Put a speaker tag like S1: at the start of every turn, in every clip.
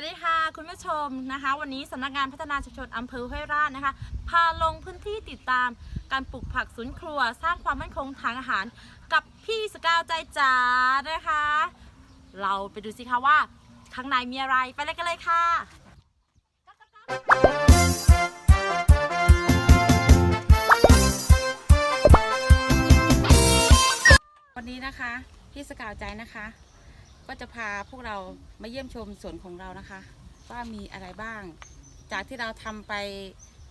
S1: วัสดีค่ะคุณผู้ชมนะคะ วันนี้สำนักงานพัฒนาชุมชนอำเภอห้วยราชนะคะ พาลงพื้นที่ติดตามการปลูกผักสวนครัว สร้างความมั่นคงทางอาหาร กับพี่สกาวใจจ๋านะคะ เราไปดูสิคะว่าข้างในมีอะไรไปเลยกันเลยค่ะวันนี้นะคะ พี่สกาวใจนะคะ ก็จะพาพวกเรามาเยี่ยมชมสวนของเรานะคะ ว่ามีอะไรบ้าง จากที่เราทำไป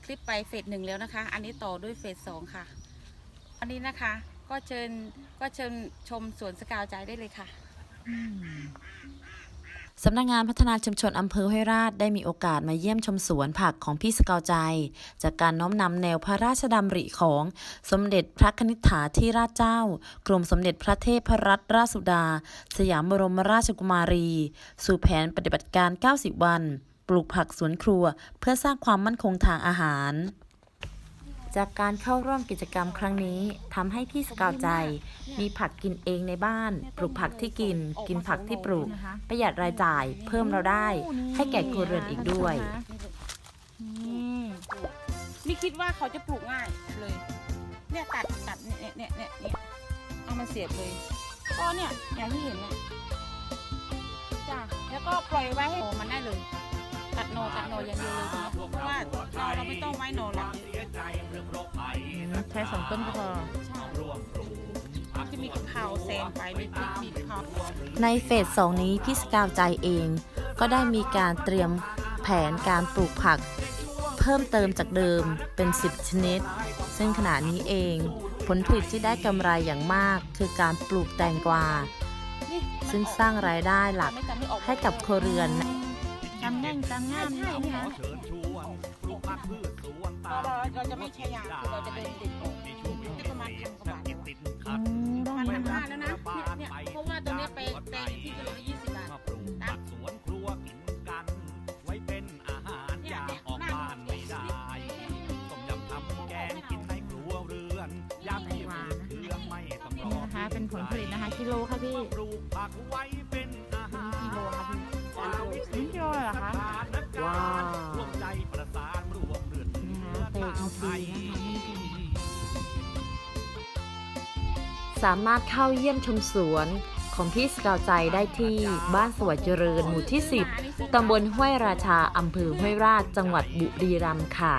S1: คลิปไปเฟสหนึ่งแล้วนะคะ อันนี้ต่อด้วยเฟสสองค่ะอันนี้นะคะก็เชิญก็เชิญชมสวนสกาวใจได้เลยค่ะ
S2: สำนักงานพัฒนาชุมชนอำเภอห้วยราชได้มีโอกาสมาเยี่ยมชมสวนผักของพี่สกาวใจ จากการน้อมนำแนวพระราชดำริของสมเด็จพระคณิษฐาธิราชเจ้า กรมสมเด็จพระเทพรัตนราชสุดา สยามบรมราชกุมารี สู่แผนปฏิบัติการ 90 วัน ปลูกผักสวนครัว เพื่อสร้างความมั่นคงทางอาหาร จากการเข้าร่วมกิจกรรมครั้งนี้ทำให้พี่สกาวใจ มีผักกินเองในบ้าน ปลูกผักที่กิน กินผักที่ปลูก ประหยัดรายจ่าย เพิ่มเราได้ ให้แก่ครัวเรือนอีกด้วย
S1: นี่คิดว่าเขาจะปลูกง่ายเลย เนี่ยตัดตัดเนี่ยเนี่ยเนี่ยเนี่ยเอามาเสียบเลยก็เนี่ยอย่างที่เห็นเนี่ยจ้ะแล้วก็ปล่อยไว้ให้โหมันได้เลย ตัดโนตัดโนอย่างเดียวเลย
S2: ใช้สองต้นก็พอ
S1: ใช่จะมีกะเพราแซมไปมีพริกมีกะเพรา
S2: ในเฟสสองนี้พี่สกาวใจเอง ก็ได้มีการเตรียมแผนการปลูกผัก เพิ่มเติมจากเดิมเป็น 10 ชนิด ซึ่งขณะนี้เอง ผลผลิตที่ได้กำไรอย่างมาก คือการปลูกแตงกวา
S1: นี่
S2: ซึ่งสร้างรายได้หลัก
S1: ไม่จำไม่ออก
S2: ให้กับครัวเรือน
S1: จำแน่งจำง่ามนี่นะคะ
S3: เชิญชวนปลูกผักพืชสวนตา
S1: เรา
S3: ม
S1: เราจะไม่ใช้ยา โล
S3: ค่ะ
S1: พี่
S3: กผันิ
S1: โลค่ะพี่
S3: ฝ่าวิกฤตสถานการณ์ร่วใจประสานรวมเรือน
S1: เนื้อข้าวไทย
S2: สามารถเข้าเยี่ยมชมสวนของพี่สกาวใจได้ที่บ้านสวัสดิ์เจริญหมู่ที่ 10 ตำบลห้วยราชา อำเภอห้วยราช จังหวัดบุรีรัมย์ค่ะ